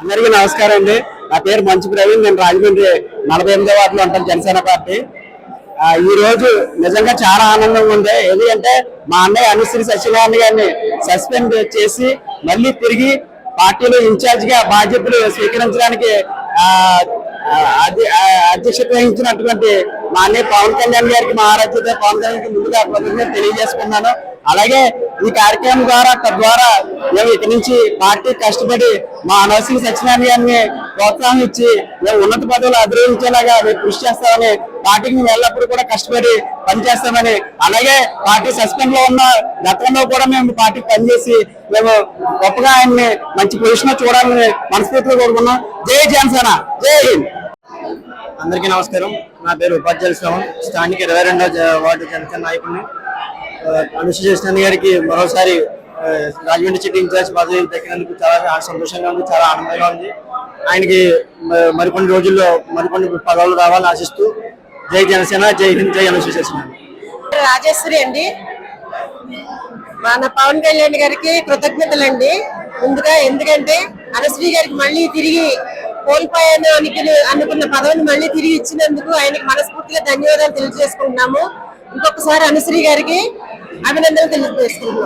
అందరికీ నమస్కారం అండి. నా పేరు మంచు ప్రవీణ్ నేను రాజమండ్రి నలభై ఎనిమిదో వార్డులో ఉంటాను జనసేన పార్టీ. ఈ రోజు నిజంగా చాలా ఆనందంగా ఉంది. ఎందుకంటే మా అన్నయ్య అనుశ్రీ సత్యనారాయణ గారిని సస్పెండ్ చేసి మళ్ళీ తిరిగి పార్టీలో ఇన్ఛార్జ్గా బాధ్యతలు స్వీకరించడానికి అధ్య- అధ్యక్షత వహించినటువంటి మా అన్నయ్య పవన్ కళ్యాణ్ గారికి మా ఆరాధ్యత పవన్ కళ్యాణ్ ముందుగా తెలియజేసుకున్నాను అలాగే ఈ కార్యక్రమం ద్వారా తద్వారా మేము ఇక్కడి నుంచి పార్టీ కష్టపడి మా అనవసరి సత్యనారాయణ గారిని ప్రోత్సాహం ఇచ్చి మేము ఉన్నత పదవులు అధిరోహించేలాగా మేము కృషి చేస్తామని పార్టీకి మేము ఎల్లప్పుడూ కూడా కష్టపడి పనిచేస్తామని అలాగే పార్టీ సస్పెండ్లో ఉన్న గతంలో కూడా మేము పార్టీ పనిచేసి మేము గొప్పగా ఆయన్ని మంచి పొజిషన్లో చూడాలని మనస్ఫూర్తిగా కోరుకున్నాం జై జనసేన జై హింద్. అందరికీ నమస్కారం. నా పేరు ఉపాధ్యాయులు శ్రవణ్ స్థానిక ఇరవై రెండో వార్డు జనసేన నాయకుడిని. ఆ, అనుష గారికి మరోసారి రాజమండ్రి సిటీ ఇన్ఛార్జ్ పదవి దక్కినందుకు చాలా సంతోషంగా ఉంది చాలా ఆనందంగా ఉంది. ఆయనకి మరికొన్ని రోజుల్లో మరికొన్ని పదవులు రావాలని ఆశిస్తూ జై జనసేన జై హింద్ జై అనుష చేసిన రాజేశ్వరి అండి. మన పవన్ కళ్యాణ్ గారికి కృతజ్ఞతలండి. ముందుగా ఎందుకంటే అనశ్రీ గారికి మళ్ళీ తిరిగి కోల్పోయాను అనుకుని అనుకున్న పదవిని మళ్ళీ తిరిగి ఇచ్చినందుకు ఆయనకి మనస్ఫూర్తిగా ధన్యవాదాలు తెలియజేసుకుంటున్నాము. ఇంకొకసారి అనుశ్రీ గారికి అభినందనలు తెలియజేసుకుంటున్నాం